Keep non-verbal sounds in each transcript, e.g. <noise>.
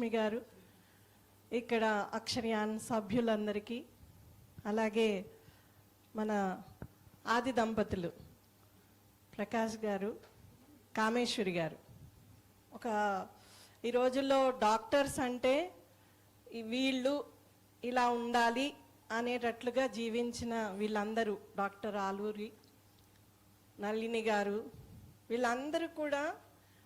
లక్ష్మి గారు ఇక్కడ అక్షర్యాన్ సభ్యులందరికీ అలాగే మన ఆది దంపతులు ప్రకాష్ గారు కామేశ్వరి గారు. ఒక ఈ రోజుల్లో డాక్టర్స్ అంటే వీళ్ళు ఇలా ఉండాలి అనేటట్లుగా జీవించిన వీళ్ళందరూ డాక్టర్ ఆలూరి నళిని గారు వీళ్ళందరూ కూడా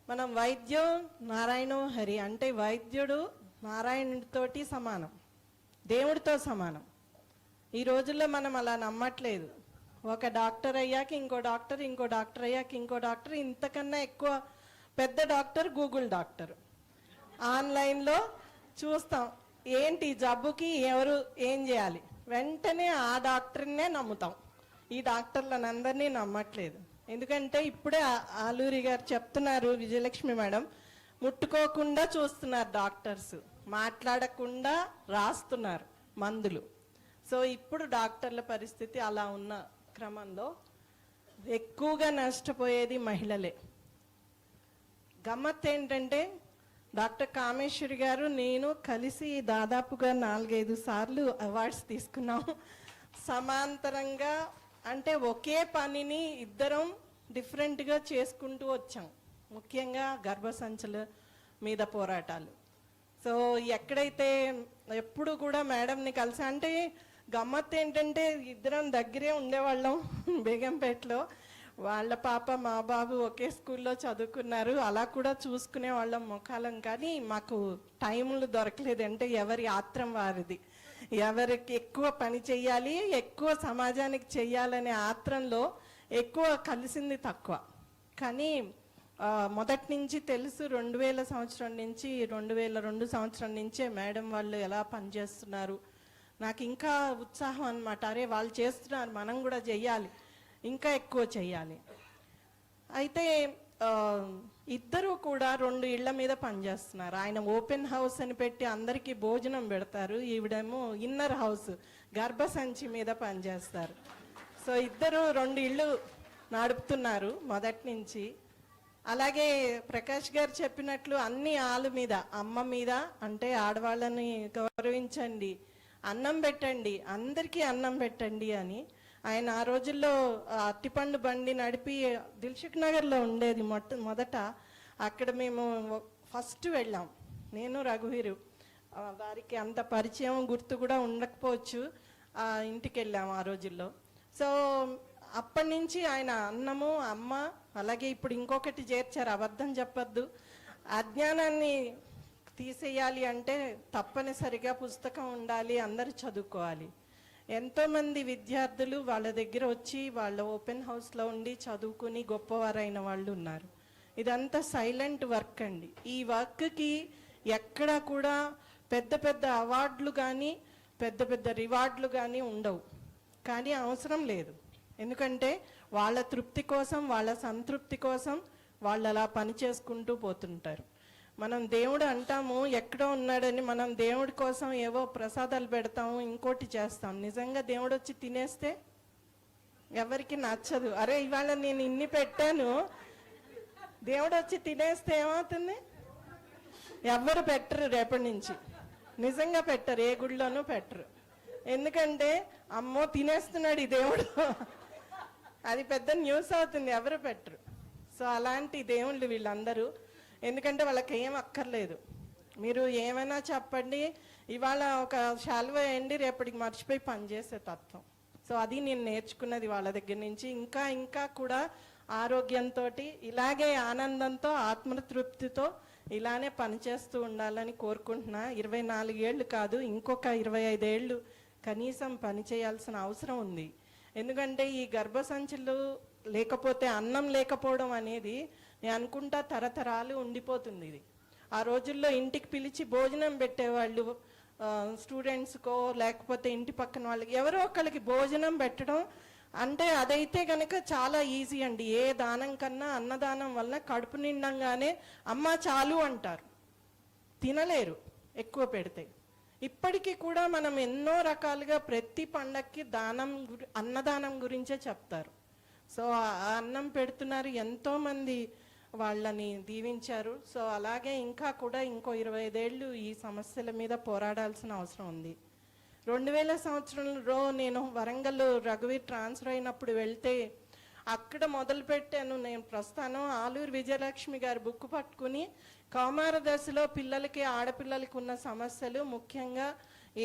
మనం వైద్యం నారాయణం హరి అంటే వైద్యుడు నారాయణుడితోటి సమానం దేవుడితో సమానం. ఈ రోజుల్లో మనం అలా నమ్మట్లేదు. ఒక డాక్టర్ అయ్యాక ఇంకో డాక్టర్ ఇంకో డాక్టర్ అయ్యాక ఇంకో డాక్టర్ ఇంతకన్నా ఎక్కువ పెద్ద డాక్టర్ గూగుల్ డాక్టర్. ఆన్లైన్లో చూస్తాం ఏంటి జబ్బుకి ఎవరు ఏం చేయాలి? వెంటనే ఆ డాక్టర్నే నమ్ముతాం. ఈ డాక్టర్లను అందరినీ నమ్మట్లేదు. ఎందుకంటే ఇప్పుడే ఆలూరి గారు చెప్తున్నారు విజయలక్ష్మి మేడం ముట్టుకోకుండా చూస్తున్నారు డాక్టర్స్. మాట్లాడకుండా రాస్తున్నారు మందులు. సో ఇప్పుడు డాక్టర్ల పరిస్థితి అలా ఉన్న క్రమంలో ఎక్కువగా నష్టపోయేది మహిళలే. గమ్మత్ ఏంటంటే డాక్టర్ కామేశ్వరి గారు నేను కలిసి దాదాపుగా నాలుగైదు సార్లు అవార్డ్స్ తీసుకున్నాం సమాంతరంగా అంటే ఒకే పనిని ఇద్దరం డిఫరెంట్గా చేసుకుంటూ వచ్చాం. ముఖ్యంగా గర్భసంచుల మీద పోరాటాలు. సో ఎక్కడైతే ఎప్పుడు కూడా మేడంని కలిసి అంటే గమ్మత్ ఏంటంటే ఇద్దరం దగ్గరే ఉండేవాళ్ళం <laughs> బేగంపేటలో. వాళ్ళ పాప మా బాబు ఒకే స్కూల్లో చదువుకున్నారు. అలా కూడా చూసుకునే వాళ్ళం ముఖాలం. కానీ మాకు టైంలు దొరకలేదు. అంటే ఎవరి ఆత్రం వారిది. ఎవరికి ఎక్కువ పని చెయ్యాలి ఎక్కువ సమాజానికి చెయ్యాలనే ఆత్రంలో ఎక్కువ కలిసింది తక్కువ. కానీ మొదటి నుంచి తెలుసు రెండు వేల సంవత్సరం నుంచి రెండు వేల రెండు సంవత్సరం నుంచే మేడం వాళ్ళు ఎలా పనిచేస్తున్నారు. నాకు ఇంకా ఉత్సాహం అనమాట అరే వాళ్ళు చేస్తున్నారు మనం కూడా చెయ్యాలి ఇంకా ఎక్కువ చెయ్యాలి. అయితే ఇద్దరు కూడా రెండు ఇళ్ళ మీద పనిచేస్తున్నారు. ఆయన ఓపెన్ హౌస్ అని పెట్టి అందరికీ భోజనం పెడతారు. ఈవిడేమో ఇన్నర్ హౌస్ గర్భసంచి మీద పనిచేస్తారు. సో ఇద్దరు రెండు ఇళ్ళు నడుపుతున్నారు మొదటి నుంచి. అలాగే ప్రకాష్ గారు చెప్పినట్లు అన్ని ఆలు మీద అమ్మ మీద అంటే ఆడవాళ్ళని గౌరవించండి అన్నం పెట్టండి అందరికీ అన్నం పెట్టండి అని ఆయన ఆ రోజుల్లో అట్టిపండు బండి నడిపి దిల్షుక్ నగర్లో ఉండేది మొట్ట మొదట. అక్కడ మేము ఫస్ట్ వెళ్ళాం. నేను రఘువీరు. వారికి అంత పరిచయం గుర్తు కూడా ఉండకపోవచ్చు ఆ ఇంటికి వెళ్ళాము ఆ రోజుల్లో. సో అప్పటి నుంచి ఆయన అన్నము అమ్మ అలాగే ఇప్పుడు ఇంకొకటి చేర్చారు అబద్ధం చెప్పొద్దు. అజ్ఞానాన్ని తీసేయాలి అంటే తప్పనిసరిగా పుస్తకం ఉండాలి అందరూ చదువుకోవాలి. ఎంతోమంది విద్యార్థులు వాళ్ళ దగ్గర వచ్చి వాళ్ళ ఓపెన్ హౌస్లో ఉండి చదువుకుని గొప్పవారైన వాళ్ళు ఉన్నారు. ఇదంతా సైలెంట్ వర్క్ అండి. ఈ వర్క్కి ఎక్కడా కూడా పెద్ద పెద్ద అవార్డులు కానీ పెద్ద పెద్ద రివార్డులు కానీ ఉండవు. కానీ అవసరం లేదు. ఎందుకంటే వాళ్ళ తృప్తి కోసం వాళ్ళ సంతృప్తి కోసం వాళ్ళు అలా పని చేసుకుంటూ పోతుంటారు. మనం దేవుడు అంటాము ఎక్కడో ఉన్నాడని మనం దేవుడి కోసం ఏవో ప్రసాదాలు పెడతాము ఇంకోటి చేస్తాం. నిజంగా దేవుడు వచ్చి తినేస్తే ఎవరికి నచ్చదు. అరే ఇవాళ నేను ఇన్ని పెట్టాను. దేవుడు వచ్చి తినేస్తే ఏమవుతుంది? ఎవ్వరు పెట్టరు రేపటి నుంచి. నిజంగా పెట్టరు ఏ గుడిలోనూ పెట్టరు. ఎందుకంటే అమ్మో తినేస్తున్నాడు ఈ దేవుడు. అది పెద్ద న్యూస్ అవుతుంది ఎవరు పెట్టరు. సో అలాంటి దేవుళ్ళు వీళ్ళందరూ ఎందుకంటే వాళ్ళకి ఏం అక్కర్లేదు. మీరు ఏమైనా చెప్పండి ఇవాళ ఒక శాలువ వేయండి రేపటికి మర్చిపోయి పనిచేసే తత్వం. సో అది నేను నేర్చుకున్నది వాళ్ళ దగ్గర నుంచి. ఇంకా ఇంకా కూడా ఆరోగ్యంతో ఇలాగే ఆనందంతో ఆత్మతృప్తితో ఇలానే పనిచేస్తూ ఉండాలని కోరుకుంటున్నా. ఇరవై నాలుగేళ్ళు కాదు ఇంకొక ఇరవై ఐదేళ్ళు కనీసం పని చేయాల్సిన అవసరం ఉంది. ఎందుకంటే ఈ గర్భసంచులు లేకపోతే అన్నం లేకపోవడం అనేది నేను అనుకుంటా తరతరాలు ఉండిపోతుంది ఇది. ఆ రోజుల్లో ఇంటికి పిలిచి భోజనం పెట్టేవాళ్ళు స్టూడెంట్స్కో లేకపోతే ఇంటి పక్కన వాళ్ళకి ఎవరో ఒకళ్ళకి భోజనం పెట్టడం అంటే అదైతే కనుక చాలా ఈజీ అండి. ఏ దానం కన్నా అన్నదానం వల్ల కడుపు నిండంగానే అమ్మ చాలు అంటారు. తినలేరు ఎక్కువ పెడితే. ఇప్పటికీ కూడా మనం ఎన్నో రకాలుగా ప్రతి పండక్కి దానం అన్నదానం గురించే చెప్తారు. సో ఆ అన్నం పెడుతున్నారు ఎంతోమంది వాళ్ళని దీవించారు. సో అలాగే ఇంకా కూడా ఇంకో ఇరవై ఐదేళ్ళు ఈ సమస్యల మీద పోరాడాల్సిన అవసరం ఉంది. రెండు వేల సంవత్సరంలో నేను వరంగల్ రఘువీర్ ట్రాన్స్ఫర్ అయినప్పుడు వెళ్తే అక్కడ మొదలు పెట్టాను నేను ప్రస్థానం. ఆలూరు విజయలక్ష్మి గారి బుక్ పట్టుకుని కౌమార దశలో పిల్లలకి ఆడపిల్లలకి ఉన్న సమస్యలు ముఖ్యంగా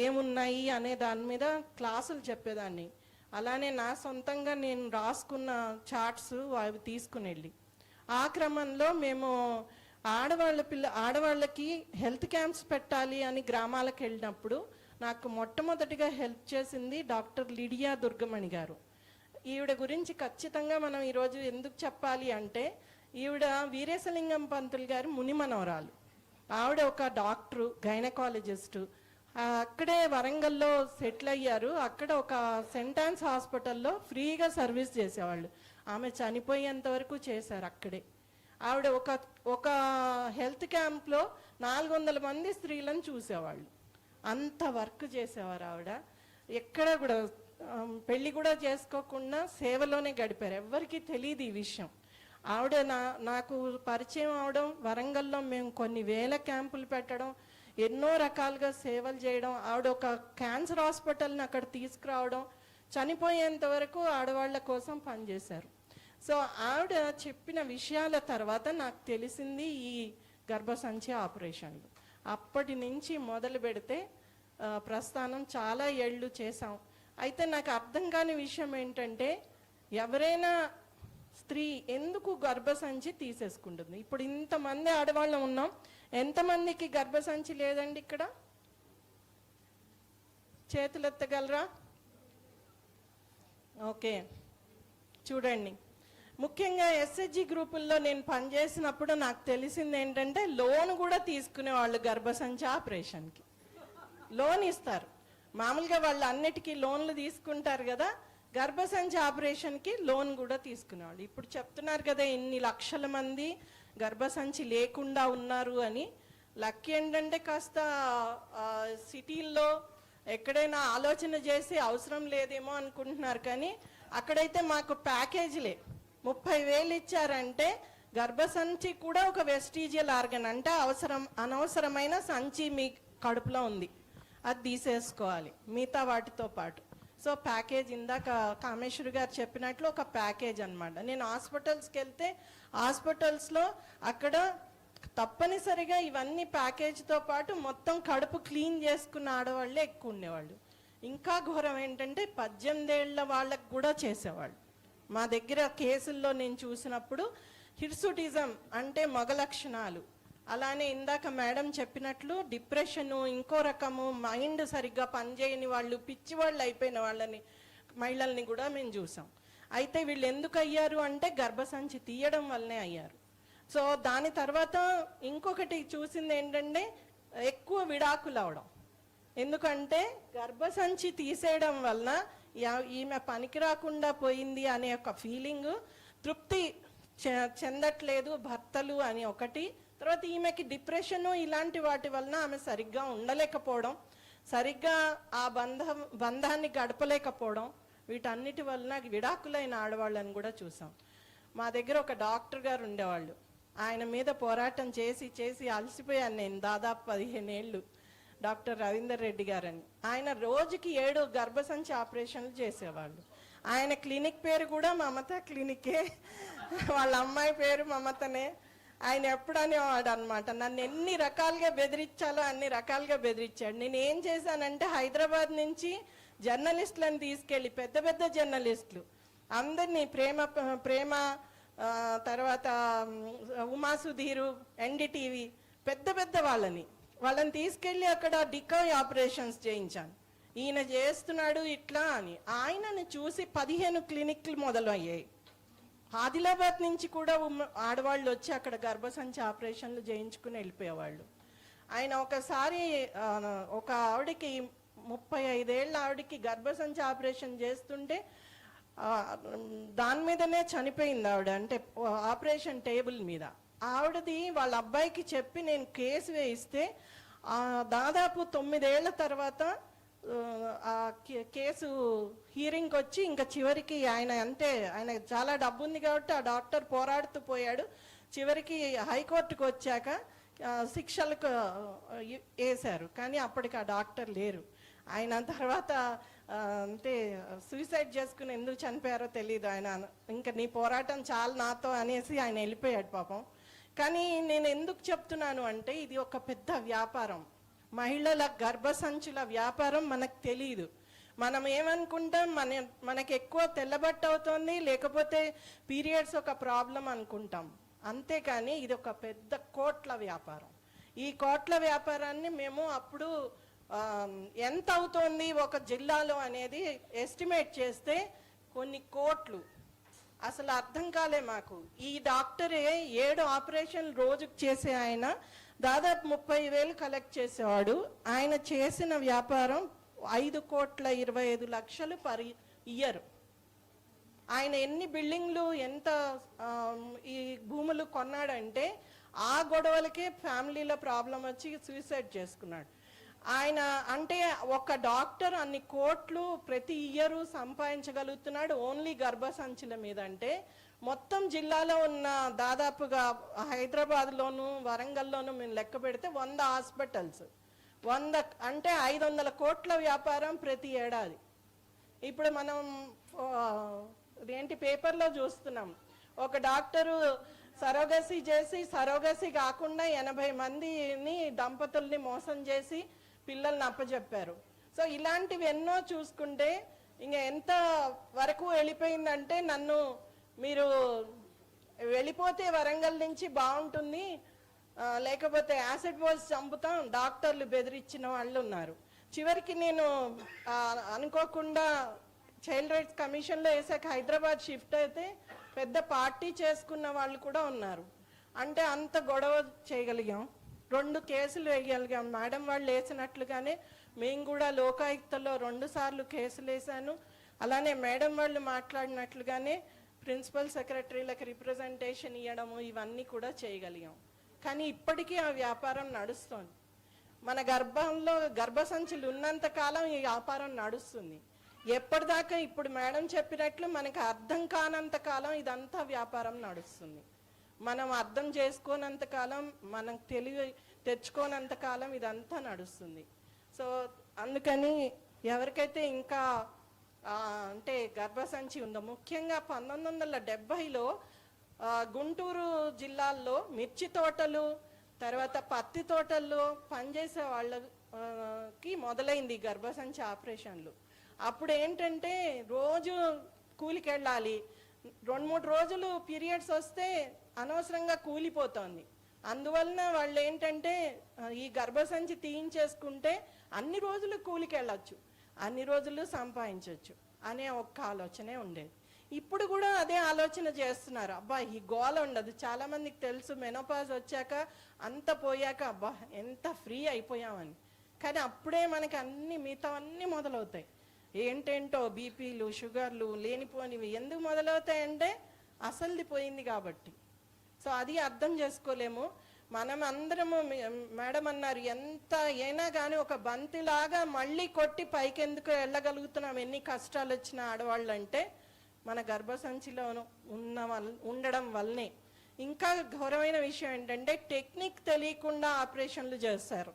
ఏమున్నాయి అనే దాని మీద క్లాసులు చెప్పేదాన్ని. అలానే నా సొంతంగా నేను రాసుకున్న చార్ట్స్ అవి తీసుకుని వెళ్ళి ఆ క్రమంలో మేము ఆడవాళ్ళ పిల్ల ఆడవాళ్ళకి హెల్త్ క్యాంప్స్ పెట్టాలి అని గ్రామాలకు వెళ్ళినప్పుడు నాకు మొట్టమొదటిగా హెల్ప్ చేసింది డాక్టర్ లిడియా దుర్గమణి గారు. ఈవిడ గురించి ఖచ్చితంగా మనం ఈరోజు ఎందుకు చెప్పాలి అంటే ఈవిడ వీరేశలింగం పంతులు గారు ముని మనవరాలు ఆవిడ ఒక డాక్టరు గైనకాలజిస్టు. అక్కడే వరంగల్లో సెటిల్ అయ్యారు. అక్కడ ఒక సెంటాన్స్ హాస్పిటల్లో ఫ్రీగా సర్వీస్ చేసేవాళ్ళు. ఆమె చనిపోయేంత వరకు చేశారు అక్కడే. ఆవిడ ఒక ఒక హెల్త్ క్యాంప్లో నాలుగు వందల మంది స్త్రీలను చూసేవాళ్ళు. అంత వర్క్ చేసేవారు ఆవిడ. ఎక్కడ కూడా పెళ్ళి కూడా చేసుకోకుండా సేవలోనే గడిపారు. ఎవ్వరికీ తెలియదు ఈ విషయం. ఆవిడ నా నాకు పరిచయం అవడం వరంగల్లో మేము కొన్ని వేల క్యాంపులు పెట్టడం ఎన్నో రకాలుగా సేవలు చేయడం ఆవిడ ఒక క్యాన్సర్ హాస్పిటల్ని అక్కడ తీసుకురావడం చనిపోయేంత వరకు ఆడవాళ్ళ కోసం పనిచేశారు. సో ఆవిడ చెప్పిన విషయాల తర్వాత నాకు తెలిసింది ఈ గర్భసంచి ఆపరేషన్లు. అప్పటి నుంచి మొదలు పెడితే ప్రస్థానం చాలా ఏళ్ళు చేశాం. అయితే నాకు అర్థం కాని విషయం ఏంటంటే ఎవరైనా స్త్రీ ఎందుకు గర్భసంచి తీసేసుకుంటుంది? ఇప్పుడు ఇంతమంది ఆడవాళ్ళం ఉన్నాం ఎంతమందికి గర్భసంచి లేదండి ఇక్కడ? చేతులు ఎత్తగలరా ఓకే. చూడండి. ముఖ్యంగా ఎస్హెచ్జి గ్రూపుల్లో నేను పనిచేసినప్పుడు నాకు తెలిసింది ఏంటంటే లోన్ కూడా తీసుకునే వాళ్ళు గర్భసంచి ఆపరేషన్కి. లోన్ ఇస్తారు. మామూలుగా వాళ్ళు అన్నిటికీ లోన్లు తీసుకుంటారు కదా గర్భసంచి ఆపరేషన్కి లోన్ కూడా తీసుకునేవాళ్ళు. ఇప్పుడు చెప్తున్నారు కదా ఇన్ని లక్షల మంది గర్భసంచి లేకుండా ఉన్నారు అని. లక్ ఏంటంటే కాస్త సిటీల్లో ఎక్కడైనా ఆలోచన చేసి అవసరం లేదేమో అనుకుంటున్నారు కానీ అక్కడైతే మాకు ప్యాకేజీలే. ముప్పై వేలు ఇచ్చారంటే గర్భసంచి కూడా ఒక వెస్టీజియల్ ఆర్గన్ అంటే అవసరం అనవసరమైన సంచి మీ కడుపులో ఉంది. అది తీసేసుకోవాలి మిగతా వాటితో పాటు. సో ప్యాకేజ్ ఇందాక కామేశ్వరి గారు చెప్పినట్లు ఒక ప్యాకేజ్ అన్నమాట. నేను హాస్పిటల్స్కి వెళ్తే హాస్పిటల్స్లో అక్కడ తప్పనిసరిగా ఇవన్నీ ప్యాకేజ్తో పాటు మొత్తం కడుపు క్లీన్ చేసుకున్న ఆడవాళ్ళే ఎక్కువ ఉండేవాళ్ళు. ఇంకా ఘోరం ఏంటంటే పద్దెనిమిదేళ్ళ వాళ్ళకు కూడా చేసేవాళ్ళు. మా దగ్గర కేసుల్లో నేను చూసినప్పుడు హిర్సుటిజం అంటే మగ లక్షణాలు. అలానే ఇందాక మేడం చెప్పినట్లు డిప్రెషను ఇంకో రకము మైండ్ సరిగ్గా పనిచేయని వాళ్ళు పిచ్చి వాళ్ళు అయిపోయిన వాళ్ళని మహిళల్ని కూడా మేము చూసాం. అయితే వీళ్ళు ఎందుకు అయ్యారు అంటే గర్భసంచి తీయడం వల్లనే అయ్యారు. సో దాని తర్వాత ఇంకొకటి చూసింది ఏంటంటే ఎక్కువ విడాకులు అవడం. ఎందుకంటే గర్భసంచి తీసేయడం వలన ఈమె పనికి రాకుండా పోయింది అనే ఒక ఫీలింగ్ తృప్తి చె- చెందట్లేదు భర్తలు అని ఒకటి తర్వాత ఈమెకి డిప్రెషన్ ఇలాంటి వాటి వలన ఆమె సరిగ్గా ఉండలేకపోవడం సరిగ్గా ఆ బంధం బంధాన్ని గడపలేకపోవడం వీటన్నిటి వలన విడాకులైన ఆడవాళ్ళని కూడా చూసాం. మా దగ్గర ఒక డాక్టర్ గారు ఉండేవాళ్ళు. ఆయన మీద పోరాటం చేసి చేసి అలసిపోయాను నేను దాదాపు పదిహేను ఏళ్ళు డాక్టర్ రవీందర్ రెడ్డి గారని. ఆయన రోజుకి ఏడు గర్భసంచి ఆపరేషన్లు చేసేవాళ్ళు. ఆయన క్లినిక్ పేరు కూడా మమత క్లినికే. వాళ్ళ అమ్మాయి పేరు మమతనే. ఆయన ఎప్పుడనేవాడు అనమాట నన్ను ఎన్ని రకాలుగా బెదిరించాలో అన్ని రకాలుగా బెదిరించాడు. నేను ఏం చేశానంటే హైదరాబాద్ నుంచి జర్నలిస్టులను తీసుకెళ్ళి పెద్ద పెద్ద జర్నలిస్టులు అందరినీ ప్రేమ ప్రేమ తర్వాత ఉమా సుధీరు ఎన్డీటీవీ పెద్ద పెద్ద వాళ్ళని. వాళ్ళని తీసుకెళ్ళి అక్కడ డికాయ్ ఆపరేషన్స్ చేయించాను. ఈయన చేస్తున్నాడు ఇట్లా అని. ఆయనను చూసి పదిహేను క్లినిక్లు మొదలయ్యాయి. ఆదిలాబాద్ నుంచి కూడా ఆడవాళ్ళు వచ్చి అక్కడ గర్భసంచి ఆపరేషన్లు చేయించుకుని వెళ్ళిపోయేవాళ్ళు. ఆయన ఒకసారి ఒక ఆవిడకి ముప్పై ఐదేళ్ళ ఆవిడకి గర్భసంచి ఆపరేషన్ చేస్తుంటే దాని మీదనే చనిపోయింది ఆవిడ. అంటే ఆపరేషన్ టేబుల్ మీద. ఆవిడది వాళ్ళ అబ్బాయికి చెప్పి నేను కేసు వేయిస్తే దాదాపు తొమ్మిదేళ్ళ తర్వాత ఆ కే- కేసు హీరింగ్ వచ్చి ఇంకా చివరికి ఆయన అంటే ఆయన చాలా డబ్బు ఉంది కాబట్టి ఆ డాక్టర్ పోరాడుతూ పోయాడు. చివరికి హైకోర్టుకు వచ్చాక శిక్షలకు వేశారు కానీ అప్పటికి ఆ డాక్టర్ లేరు. ఆయన తర్వాత అంటే సూసైడ్ చేసుకుని ఎందుకు చనిపోయారో తెలియదు ఆయన. ఇంకా నీ పోరాటం చాలు నాతో అనేసి ఆయన వెళ్ళిపోయాడు పాపం. కానీ నేను ఎందుకు చెప్తున్నాను అంటే ఇది ఒక పెద్ద వ్యాపారం. మహిళల గర్భసంచుల వ్యాపారం మనకు తెలియదు మనం ఏమనుకుంటాం? మన మనకి ఎక్కువ తెల్లబట్ట అవుతుంది లేకపోతే పీరియడ్స్ ఒక ప్రాబ్లం అనుకుంటాం. అంతేకాని ఇది ఒక పెద్ద కోట్ల వ్యాపారం. ఈ కోట్ల వ్యాపారాన్ని మేము అప్పుడు ఎంత అవుతోంది ఒక జిల్లాలో అనేది ఎస్టిమేట్ చేస్తే కొన్ని కోట్లు. అసలు అర్థం కాలే మాకు. ఈ డాక్టరే ఏడు ఆపరేషన్ రోజుకు చేసే ఆయన దాదాపు ముప్పై వేలు కలెక్ట్ చేసేవాడు. ఆయన చేసిన వ్యాపారం ఐదు కోట్ల ఇరవై ఐదు లక్షలు పర్ ఇయర్. ఆయన ఎన్ని బిల్డింగ్లు ఎంత ఈ భూములు కొన్నాడంటే ఆ గొడవలకే ఫ్యామిలీలో ప్రాబ్లం వచ్చి సూసైడ్ చేసుకున్నాడు. ఆయన అంటే ఒక డాక్టర్ అన్ని కోట్లు ప్రతి ఇయర్ సంపాదించగలుగుతున్నాడు. ఓన్లీ గర్భసంచుల మీద అంటే మొత్తం జిల్లాలో ఉన్న దాదాపుగా హైదరాబాద్లోను వరంగల్లోను మేము లెక్క పెడితే వంద హాస్పిటల్స్. వంద అంటే ఐదు వందల కోట్ల వ్యాపారం ప్రతి ఏడాది. ఇప్పుడు మనం ఏంటి పేపర్లో చూస్తున్నాం. ఒక డాక్టరు సరోగసి చేసి సరోగసి కాకుండా ఎనభై మందిని దంపతుల్ని మోసం చేసి పిల్లల్ని అప్పచెప్పారు సో ఇలాంటివి ఎన్నో చూసుకుంటే ఇంకా ఎంత వరకు వెళ్ళిపోయిందంటే నన్ను మీరు వెళ్ళిపోతే వరంగల్ నుంచి బాగుంటుంది. లేకపోతే యాసిడ్ వాల్స్ చంపుతాం డాక్టర్లు బెదిరించిన వాళ్ళు ఉన్నారు. చివరికి నేను అనుకోకుండా చైల్డ్ రైట్స్ కమిషన్లో వేసాక హైదరాబాద్ షిఫ్ట్ అయితే పెద్ద పార్టీ చేసుకున్న వాళ్ళు కూడా ఉన్నారు. అంటే అంత గొడవ చేయగలిగాం. రెండు కేసులు వేయగలిగాం. మేడం వాళ్ళు వేసినట్లుగానే మేము కూడా లోకాయుక్తలో రెండు సార్లు కేసులు వేసాను అలానే మేడం వాళ్ళు మాట్లాడినట్లుగానే ప్రిన్సిపల్ సెక్రటరీలకు రిప్రజెంటేషన్ ఇవ్వడము ఇవన్నీ కూడా చేయగలిగాం. కానీ ఇప్పటికీ ఆ వ్యాపారం నడుస్తోంది. మన గర్భంలో గర్భసంచులు ఉన్నంత కాలం ఈ వ్యాపారం నడుస్తుంది. ఎప్పటిదాకా ఇప్పుడు మేడం చెప్పినట్లు మనకు అర్థం కానంత కాలం ఇదంతా వ్యాపారం నడుస్తుంది. మనం అర్థం చేసుకోనంత కాలం మనం తెలివి తెచ్చుకోనంత కాలం ఇదంతా నడుస్తుంది. సో అందుకని ఎవరికైతే ఇంకా అంటే గర్భసంచి ఉందో? ముఖ్యంగా పంతొమ్మిది వందల డెబ్బైలో గుంటూరు జిల్లాల్లో మిర్చి తోటలు తర్వాత పత్తి తోటల్లో పనిచేసే వాళ్ళకి మొదలైంది గర్భసంచి ఆపరేషన్లు. అప్పుడు ఏంటంటే రోజు కూలికి వెళ్ళాలి రెండు మూడు రోజులు పీరియడ్స్ వస్తే అనవసరంగా కూలిపోతోంది. అందువలన వాళ్ళు ఏంటంటే ఈ గర్భసంచి తీయించేసుకుంటే అన్ని రోజులు కూలికెళ్ళొచ్చు. అన్ని రోజులు సంపాదించవచ్చు అనే ఒక్క ఆలోచనే ఉండేది. ఇప్పుడు కూడా అదే ఆలోచన చేస్తున్నారు. అబ్బా ఈ గోల ఉండదు. చాలా మందికి తెలుసు మెనోపాజ్ వచ్చాక అంత పోయాక అబ్బా ఎంత ఫ్రీ అయిపోయామని. కానీ అప్పుడే మనకి అన్ని మిగతా అన్నీ మొదలవుతాయి. ఏంటేంటో బీపీలు షుగర్లు లేనిపోనివి ఎందుకు మొదలవుతాయంటే అసలుది పోయింది కాబట్టి. సో అది అర్థం చేసుకోలేము. మనం అందరము మేడం అన్నారు ఎంత అయినా కానీ ఒక బంతిలాగా మళ్ళీ కొట్టి పైకి ఎందుకు వెళ్ళగలుగుతున్నాం? ఎన్ని కష్టాలు వచ్చిన ఆడవాళ్ళు అంటే మన గర్భసంచిలో ఉన్న ఉండడం వల్లనే. ఇంకా ఘోరమైన విషయం ఏంటంటే టెక్నిక్ తెలియకుండా ఆపరేషన్లు చేస్తారు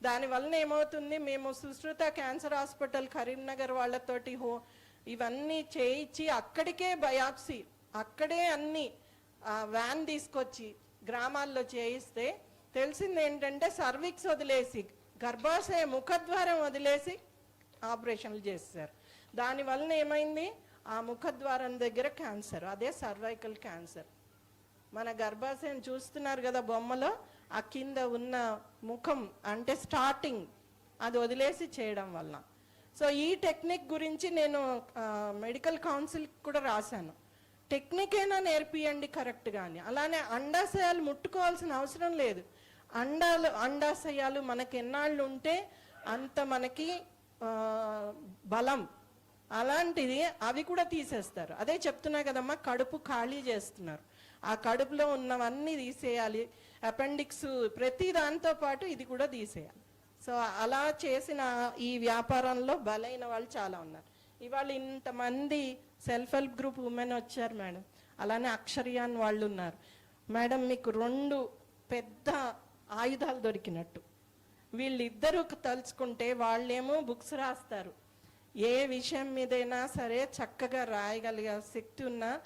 దానివల్ల ఏమవుతుంది? మేము సుశ్రుత క్యాన్సర్ హాస్పిటల్ కరీంనగర్ వాళ్ళతోటి హో ఇవన్నీ చేయించి అక్కడికే బయాప్సీ అక్కడే అన్ని ఆ, వ్యాన్ తీసుకొచ్చి గ్రామాల్లో చేయిస్తే తెలిసింది ఏంటంటే సర్విక్స్ వదిలేసి గర్భాశయ ముఖద్వారం వదిలేసి ఆపరేషన్లు చేస్తారు. దానివలన ఏమైంది? ఆ ముఖద్వారం దగ్గర క్యాన్సర్ అదే సర్వైకల్ క్యాన్సర్. మన గర్భాశయం చూస్తున్నారు కదా బొమ్మలో ఆ కింద ఉన్న ముఖం అంటే స్టార్టింగ్ అది వదిలేసి చేయడం వల్ల సో ఈ టెక్నిక్ గురించి నేను మెడికల్ కౌన్సిల్ కూడా రాశాను. టెక్నిక్ అయినా నేర్పియండి కరెక్ట్ కానీ అలానే అండాశయాలు ముట్టుకోవాల్సిన అవసరం లేదు. అండాలు అండాశయాలు మనకి ఎన్నాళ్ళు ఉంటే అంత మనకి బలం. అలాంటిది అవి కూడా తీసేస్తారు. అదే చెప్తున్నా కదమ్మా కడుపు ఖాళీ చేస్తున్నారు. ఆ కడుపులో ఉన్నవన్నీ తీసేయాలి. అపెండిక్స్ ప్రతి దాంతో పాటు ఇది కూడా తీసేయాలి. సో అలా చేసిన ఈ వ్యాపారంలో బలైన వాళ్ళు చాలా ఉన్నారు. ఇవాళ ఇంతమంది సెల్ఫ్ హెల్ప్ గ్రూప్ ఉమెన్ వచ్చారు మేడం. అలానే అక్షర్యాన్ వాళ్ళు ఉన్నారు. మేడం మీకు రెండు పెద్ద ఆయుధాలు దొరికినట్టు. వీళ్ళిద్దరూ తలుచుకుంటే వాళ్ళేమో బుక్స్ రాస్తారు. ఏ విషయం మీదైనా సరే చక్కగా రాయగలిగే శక్తి ఉన్న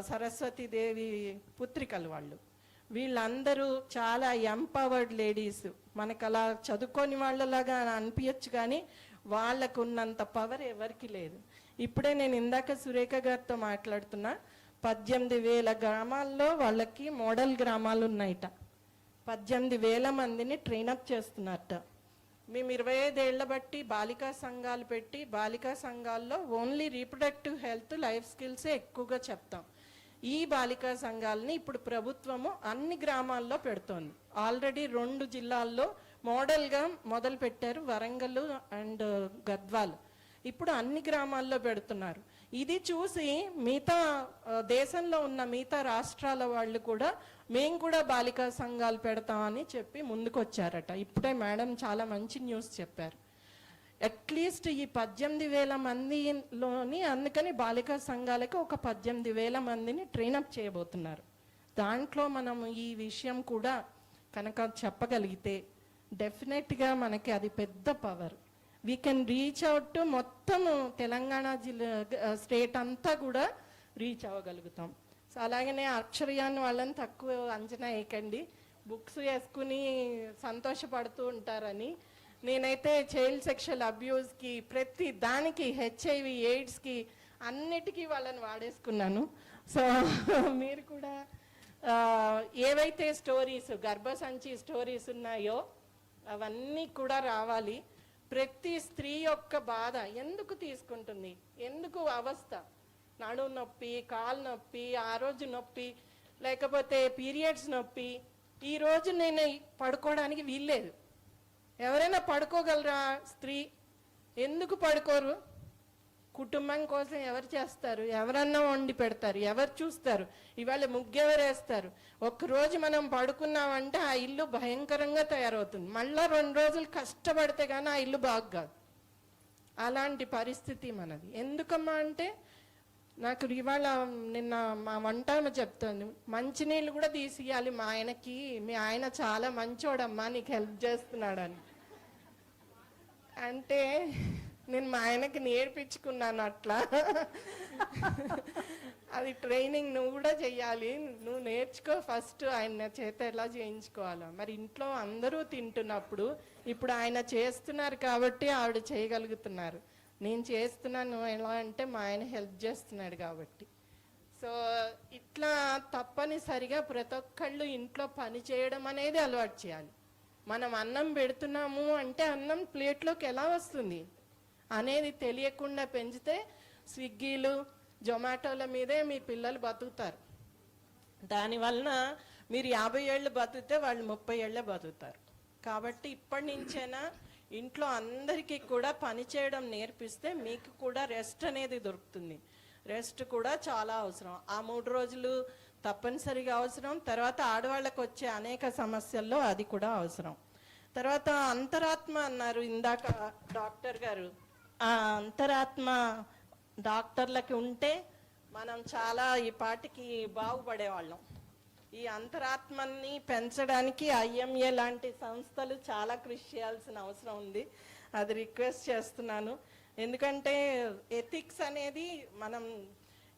సరస్వతీదేవి పుత్రికలు వాళ్ళు. వీళ్ళందరూ చాలా ఎంపవర్డ్ లేడీస్. మనకు అలా చదువుకొని వాళ్ళలాగా అనిపించచ్చు కానీ వాళ్ళకు ఉన్నంత పవర్ ఎవరికి లేదు. ఇప్పుడే నేను ఇందాక సురేఖ గారితో మాట్లాడుతున్నా. పద్దెనిమిది వేల గ్రామాల్లో వాళ్ళకి మోడల్ గ్రామాలు ఉన్నాయట. పద్దెనిమిది వేల మందిని ట్రైనప్ చేస్తున్నట్ట మేము ఇరవై ఐదేళ్ళ బట్టి బాలికా సంఘాలు పెట్టి బాలికా సంఘాల్లో ఓన్లీ రీప్రొడక్టివ్ హెల్త్ లైఫ్ స్కిల్సే ఎక్కువగా చెప్తాం. ఈ బాలికా సంఘాలని ఇప్పుడు ప్రభుత్వము అన్ని గ్రామాల్లో పెడుతోంది. ఆల్రెడీ రెండు జిల్లాల్లో మోడల్గా మొదలు పెట్టారు వరంగల్ అండ్ గద్వాల్. ఇప్పుడు అన్ని గ్రామాల్లో పెడుతున్నారు. ఇది చూసి మిగతా దేశంలో ఉన్న మిగతా రాష్ట్రాల వాళ్ళు కూడా మేము కూడా బాలికా సంఘాలు పెడతామని చెప్పి ముందుకొచ్చారట. ఇప్పుడే మేడం చాలా మంచి న్యూస్ చెప్పారు. అట్లీస్ట్ ఈ పద్దెనిమిది వేల మందిలోని అందుకని బాలికా సంఘాలకి ఒక పద్దెనిమిది వేల మందిని ట్రైనప్ చేయబోతున్నారు. దాంట్లో మనం ఈ విషయం కూడా కనుక చెప్పగలిగితే డెఫినెట్గా మనకి అది పెద్ద power. We can reach out to మొత్తము తెలంగాణ జిల్లా స్టేట్ అంతా కూడా రీచ్ అవ్వగలుగుతాం. సో అలాగనే అక్షరయాన్ని వాళ్ళని తక్కువ అంచనా వేయకండి. బుక్స్ వేసుకుని సంతోషపడుతూ ఉంటారని. నేనైతే చైల్డ్ సెక్షువల్ అబ్యూస్కి ప్రతి దానికి హెచ్ఐవి ఎయిడ్స్కి అన్నిటికీ వాళ్ళని వాడేసుకున్నాను. సో <laughs> మీరు కూడా ఏవైతే స్టోరీస్ గర్భసంచి స్టోరీస్ ఉన్నాయో అవన్నీ కూడా రావాలి. ప్రతి స్త్రీ యొక్క బాధ ఎందుకు తీసుకుంటుంది? ఎందుకు అవస్థ? నడు నొప్పి కాలు నొప్పి ఆ రోజు నొప్పి లేకపోతే పీరియడ్స్ నొప్పి ఈ రోజు నేను పడుకోవడానికి వీల్లేదు. ఎవరైనా పడుకోగలరా స్త్రీ? ఎందుకు పడుకోరు? కుటుంబం కోసం ఎవరు చేస్తారు? ఎవరన్నా వండి పెడతారు? ఎవరు చూస్తారు? ఇవాళ ముగ్గెవరేస్తారు? ఒక్కరోజు మనం పడుకున్నామంటే ఆ ఇల్లు భయంకరంగా తయారవుతుంది. మళ్ళా రెండు రోజులు కష్టపడితే కానీ ఆ ఇల్లు బాగు అలాంటి పరిస్థితి మనది. ఎందుకమ్మా అంటే నాకు ఇవాళ నిన్న మా వంట చెప్తుంది చెప్తోంది మంచినీళ్ళు కూడా తీసియాలి మా ఆయనకి. మీ ఆయన చాలా మంచోడమ్మా నీకు హెల్ప్ చేస్తున్నాడని. అంటే నేను మా ఆయనకి నేర్పించుకున్నాను అట్లా. అది ట్రైనింగ్ నువ్వు కూడా చెయ్యాలి. నువ్వు నేర్చుకో ఫస్ట్ ఆయన చేత ఎలా చేయించుకోవాలో. మరి ఇంట్లో అందరూ తింటున్నప్పుడు ఇప్పుడు ఆయన చేస్తున్నారు కాబట్టి ఆవిడ చేయగలుగుతున్నారు. నేను చేస్తున్నాను ఎలా అంటే మా ఆయన హెల్ప్ చేస్తున్నాడు కాబట్టి. సో ఇట్లా తప్పనిసరిగా ప్రతి ఒక్కళ్ళు ఇంట్లో పని చేయడం అనేది అలవాటు చేయాలి. మనం అన్నం పెడుతున్నాము అంటే అన్నం ప్లేట్లోకి ఎలా వస్తుంది? అనేది తెలియకుండా పెంచితే స్విగ్గీలు జొమాటోల మీదే మీ పిల్లలు బతుకుతారు. దానివలన మీరు యాభై ఏళ్ళు బతికితే వాళ్ళు ముప్పై ఏళ్ళే బతుకుతారు. కాబట్టి ఇప్పటి నుంచైనా ఇంట్లో అందరికీ కూడా పని చేయడం నేర్పిస్తే మీకు కూడా రెస్ట్ అనేది దొరుకుతుంది. రెస్ట్ కూడా చాలా అవసరం. ఆ మూడు రోజులు తప్పనిసరిగా అవసరం. తర్వాత ఆడవాళ్ళకు వచ్చే అనేక సమస్యల్లో అది కూడా అవసరం. తర్వాత అంతరాత్మ అన్నారు ఇందాక డాక్టర్ గారు. ఆ అంతరాత్మ డాక్టర్లకి ఉంటే మనం చాలా ఈ పాటికి బాగుపడేవాళ్ళం. ఈ అంతరాత్మని పెంచడానికి ఐఎంఏ లాంటి సంస్థలు చాలా కృషి చేయాల్సిన అవసరం ఉంది. అది రిక్వెస్ట్ చేస్తున్నాను. ఎందుకంటే ఎథిక్స్ అనేది మనం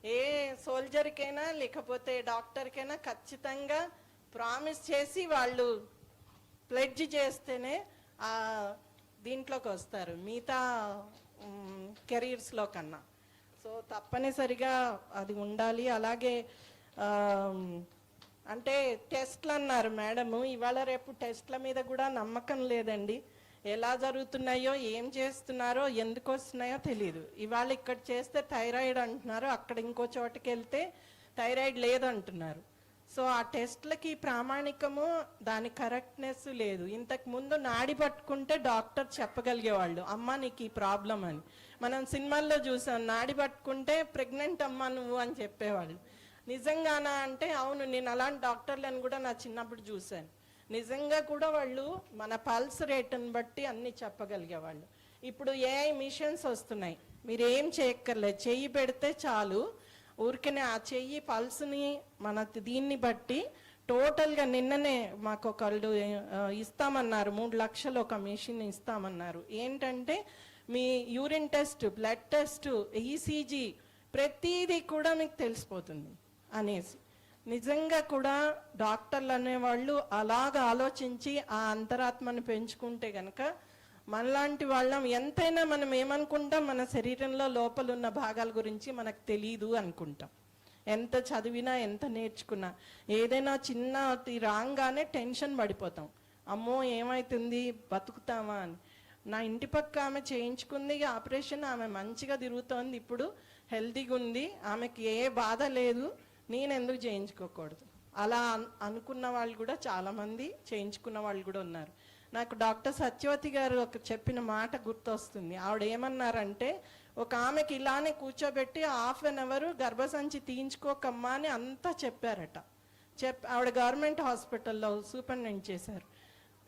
ఏ సోల్జర్కైనా లేకపోతే డాక్టర్కైనా ఖచ్చితంగా ప్రామిస్ చేసి వాళ్ళు ప్లెడ్జ్ చేస్తేనే దీంట్లోకి వస్తారు. మిగతా కెరీర్స్లో కన్నా. సో తప్పనిసరిగా అది ఉండాలి. అలాగే అంటే టెస్ట్లు అన్నారు మేడము ఇవాళ రేపు టెస్ట్ల మీద కూడా నమ్మకం లేదండి. ఎలా జరుగుతున్నాయో ఏం చేస్తున్నారో ఎందుకు వస్తున్నాయో తెలియదు ఇవాళ ఇక్కడ చేస్తే థైరాయిడ్ అంటున్నారు. అక్కడ ఇంకో చోటకి వెళ్తే థైరాయిడ్ లేదంటున్నారు. సో ఆ టెస్ట్లకి ప్రామాణికము దాని కరెక్ట్నెస్ లేదు. ఇంతకు ముందు నాడి పట్టుకుంటే డాక్టర్ చెప్పగలిగేవాళ్ళు అమ్మ నీకు ఈ ప్రాబ్లం అని. మనం సినిమాల్లో చూసాం నాడి పట్టుకుంటే ప్రెగ్నెంట్ అమ్మ నువ్వు అని చెప్పేవాళ్ళు. నిజంగానా అంటే అవును నేను అలాంటి డాక్టర్లను కూడా నా చిన్నప్పుడు చూశాను. నిజంగా కూడా వాళ్ళు మన పల్స్ రేట్ని బట్టి అన్ని చెప్పగలిగేవాళ్ళు. ఇప్పుడు ఏఐ మిషన్స్ వస్తున్నాయి. మీరు ఏం చేయక్కర్లేదు చెయ్యి పెడితే చాలు. ఊరికనే ఆ చెయ్యి పల్స్ని మన దీన్ని బట్టి టోటల్గా నిన్ననే మాకు ఒకళ్ళు ఇస్తామన్నారు. మూడు లక్షలు ఒక మెషిన్ ఇస్తామన్నారు. ఏంటంటే మీ urine test blood test ECG ప్రతిదీ కూడా మీకు తెలిసిపోతుంది అనేసి. నిజంగా కూడా డాక్టర్లు అనేవాళ్ళు అలాగ ఆలోచించి ఆ అంతరాత్మను పెంచుకుంటే కనుక మనలాంటి వాళ్ళం ఎంతైనా మనం ఏమనుకుంటాం మన శరీరంలో లోపల ఉన్న భాగాల గురించి మనకు తెలియదు అనుకుంటాం. ఎంత చదివినా ఎంత నేర్చుకున్నా ఏదైనా చిన్న రాగానే టెన్షన్ పడిపోతాం. అమ్మో ఏమైతుంది? బతుకుతామా అని. నా ఇంటి పక్క ఆమె చేయించుకుంది ఆపరేషన్ ఆమె మంచిగా తిరుగుతోంది ఇప్పుడు హెల్తీగా ఉంది ఆమెకి ఏ బాధ లేదు నేను ఎందుకు చేయించుకోకూడదు? అలా అనుకున్న వాళ్ళు కూడా చాలామంది చేయించుకున్న వాళ్ళు కూడా ఉన్నారు. నాకు డాక్టర్ సత్యవతి గారు ఒక చెప్పిన మాట గుర్తొస్తుంది. ఆవిడ ఏమన్నారంటే ఒక ఆమెకి ఇలానే కూర్చోబెట్టి హాఫ్ అన్ అవర్ గర్భసంచి తీయించుకోకమ్మా అని అంతా చెప్పారట. చెప్ ఆవిడ గవర్నమెంట్ హాస్పిటల్లో సూపరింటెండెంట్ చేశారు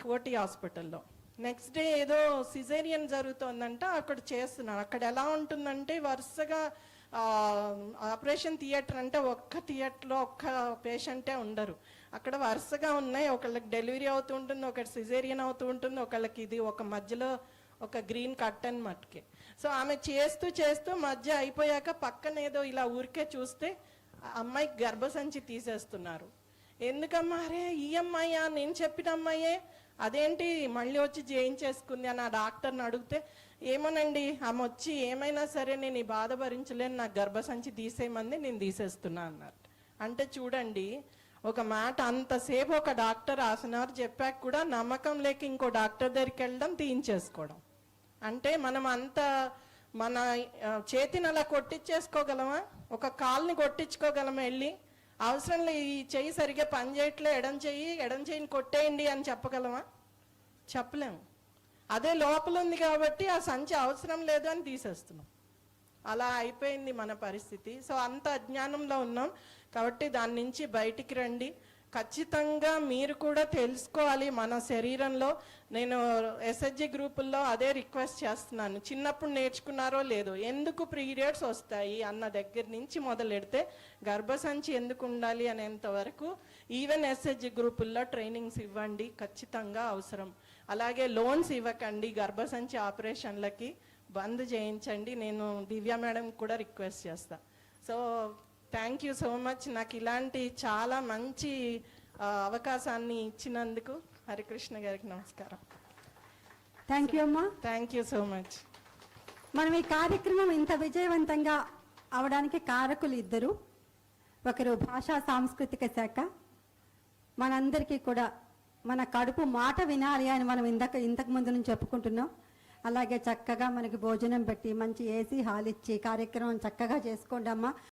కోటి హాస్పిటల్లో. నెక్స్ట్ డే ఏదో సిజేరియన్ జరుగుతోందంట అక్కడ చేస్తున్నారు. అక్కడ ఎలా ఉంటుందంటే వరుసగా ఆపరేషన్ థియేటర్ అంటే ఒక్క థియేటర్లో ఒక్క పేషెంటే ఉండరు. అక్కడ వరుసగా ఉన్నాయి. ఒకళ్ళకి డెలివరీ అవుతూ ఉంటుంది ఒకటి సిజేరియన్ అవుతూ ఉంటుంది ఒకళ్ళకి ఇది ఒక మధ్యలో ఒక గ్రీన్ కట్టన్ మట్టుకే సో ఆమె చేస్తూ చేస్తూ మధ్య అయిపోయాక పక్కన ఏదో ఇలా ఊరికే చూస్తే అమ్మాయికి గర్భసంచి తీసేస్తున్నారు. ఎందుకమ్మా? అరే ఈ అమ్మాయా? నేను చెప్పిన అమ్మాయే? అదేంటి? మళ్ళీ వచ్చి చేయించేసుకుంది అని ఆ డాక్టర్ని అడిగితే ఏమోనండి ఆమె వచ్చి ఏమైనా సరే నేను ఈ బాధ భరించలేను నాకు గర్భసంచి తీసేయమంది నేను తీసేస్తున్నా అన్నారు. అంటే చూడండి ఒక మాట అంతసేపు ఒక డాక్టర్ ఆసనారు చెప్పాక కూడా నమ్మకం లేక ఇంకో డాక్టర్ దగ్గరికి వెళ్ళడం తీయించేసుకోవడం. అంటే మనం అంత మన చేతిని అలా కొట్టించేసుకోగలమా ఒక కాల్ని కొట్టించుకోగలమా వెళ్ళి? అవసరం లే ఈ చెయ్యి సరిగ్గా పని చేయట్లే ఎడం చెయ్యి ఎడం చెయ్యిని కొట్టేయండి అని చెప్పగలమా? చెప్పలేము. అదే లోపల ఉంది కాబట్టి ఆ సంచి అవసరం లేదు అని తీసేస్తున్నాం. అలా అయిపోయింది మన పరిస్థితి. సో అంత అజ్ఞానంలో ఉన్నాం. కాబట్టి దాని నుంచి బయటికి రండి. ఖచ్చితంగా మీరు కూడా తెలుసుకోవాలి మన శరీరంలో. నేను ఎస్హెచ్జి గ్రూపుల్లో అదే రిక్వెస్ట్ చేస్తున్నాను. చిన్నప్పుడు నేర్చుకున్నారో లేదో ఎందుకు పీరియడ్స్ వస్తాయి అన్న దగ్గర నుంచి మొదలెడితే గర్భసంచి ఎందుకు ఉండాలి అనేంత వరకు ఈవెన్ ఎస్హెచ్జి గ్రూపుల్లో ట్రైనింగ్స్ ఇవ్వండి ఖచ్చితంగా అవసరం. అలాగే లోన్స్ ఇవ్వకండి గర్భసంచి ఆపరేషన్లకి. బంద్ చేయించండి నేను దివ్య మేడం కూడా రిక్వెస్ట్ చేస్తా. So thank you so much నాకు ఇలాంటి చాలా మంచి అవకాశాన్ని ఇచ్చినందుకు హరికృష్ణ గారికి నమస్కారం. థ్యాంక్ యూ అమ్మా. థ్యాంక్ యూ సో మచ్ మనం ఈ కార్యక్రమం ఇంత విజయవంతంగా అవడానికి కారకులు ఇద్దరు ఒకరు భాషా సాంస్కృతిక శాఖ మనందరికీ కూడా మన కడుపు మాట వినాలి అని మనం ఇందాక ఇంతకు ముందు నుంచి చెప్పుకుంటున్నాం. అలాగే చక్కగా మనకి భోజనం పెట్టి మంచి ఏసీ హాల్ ఇచ్చి కార్యక్రమం చక్కగా చేసుకోండి అమ్మా